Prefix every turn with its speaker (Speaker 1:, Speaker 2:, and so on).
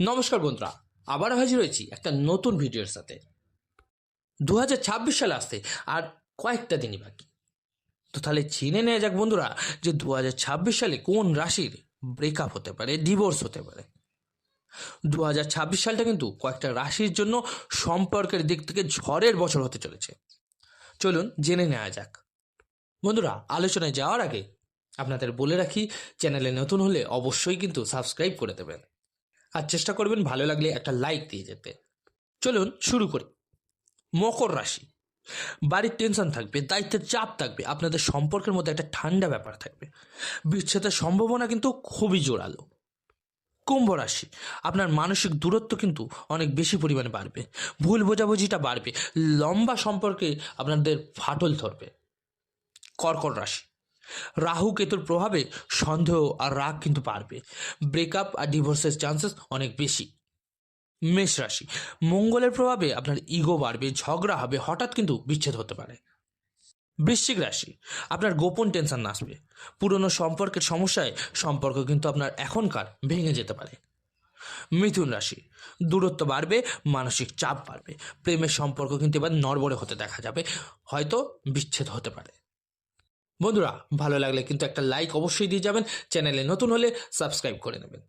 Speaker 1: নমস্কার বন্ধুরা, আবার হাজির হয়েছি একটা নতুন ভিডিওর সাথে। দু হাজার ছাব্বিশ সালে আসতে আর কয়েকটা দিনই বাকি। তো তাহলে চিনে নেওয়া যাক বন্ধুরা যে দু হাজার ছাব্বিশ সালে কোন রাশির ব্রেকআপ হতে পারে ডিভোর্স হতে পারে। দু হাজার ছাব্বিশ সালটা কিন্তু কয়েকটা রাশির জন্য সম্পর্কের দিক থেকে ঝড়ের বছর হতে চলেছে। চলুন জেনে নেওয়া যাক। বন্ধুরা, আলোচনায় যাওয়ার আগে আপনাদের বলে রাখি, চ্যানেলে নতুন হলে অবশ্যই কিন্তু সাবস্ক্রাইব করে দেবেন। আর চেষ্টা করবেন ভালো লাগলে একটা লাইক দিয়ে যেতে। চলুন শুরু করি। মকর রাশি। বাড়ির টেনশন থাকবে, দায়িত্বের চাপ থাকবে, আপনাদের সম্পর্কের মধ্যে একটা ঠান্ডা ব্যাপার থাকবে। বিচ্ছেদের সম্ভাবনা কিন্তু খুবই জোরালো। কুম্ভ রাশি। আপনার মানসিক দূরত্ব কিন্তু অনেক বেশি পরিমাণে বাড়বে। ভুল বোঝাবুঝিটা বাড়বে। লম্বা সম্পর্কে আপনাদের ফাটল ধরবে। কর্কট রাশি। রাহু কেতুর প্রভাবে সন্দেহ আর রাগ কিন্তু বাড়বে। ব্রেকআপ আর ডিভোর্সের চান্সেস অনেক বেশি। মেষ রাশি, মঙ্গলের প্রভাবে আপনার ইগো বাড়বে, ঝগড়া হবে, হঠাৎ কিন্তু বিচ্ছেদ হতে পারে। বৃশ্চিক রাশি, আপনার গোপন টেনশন আসবে পুরনো সম্পর্কের সমস্যায় সম্পর্ক কিন্তু আপনার এখনকার ভেঙে যেতে পারে। মিথুন রাশি, দূরত্ব বাড়বে, মানসিক চাপ বাড়বে। প্রেমের সম্পর্ক কিন্তু এবার নড়বড়ে হতে দেখা যাবে, হয়তো বিচ্ছেদ হতে পারে। বন্ধুরা, ভালো লাগলে কিন্তু একটা লাইক অবশ্যই দিয়ে যাবেন। চ্যানেলে নতুন হলে সাবস্ক্রাইব করে নেবেন।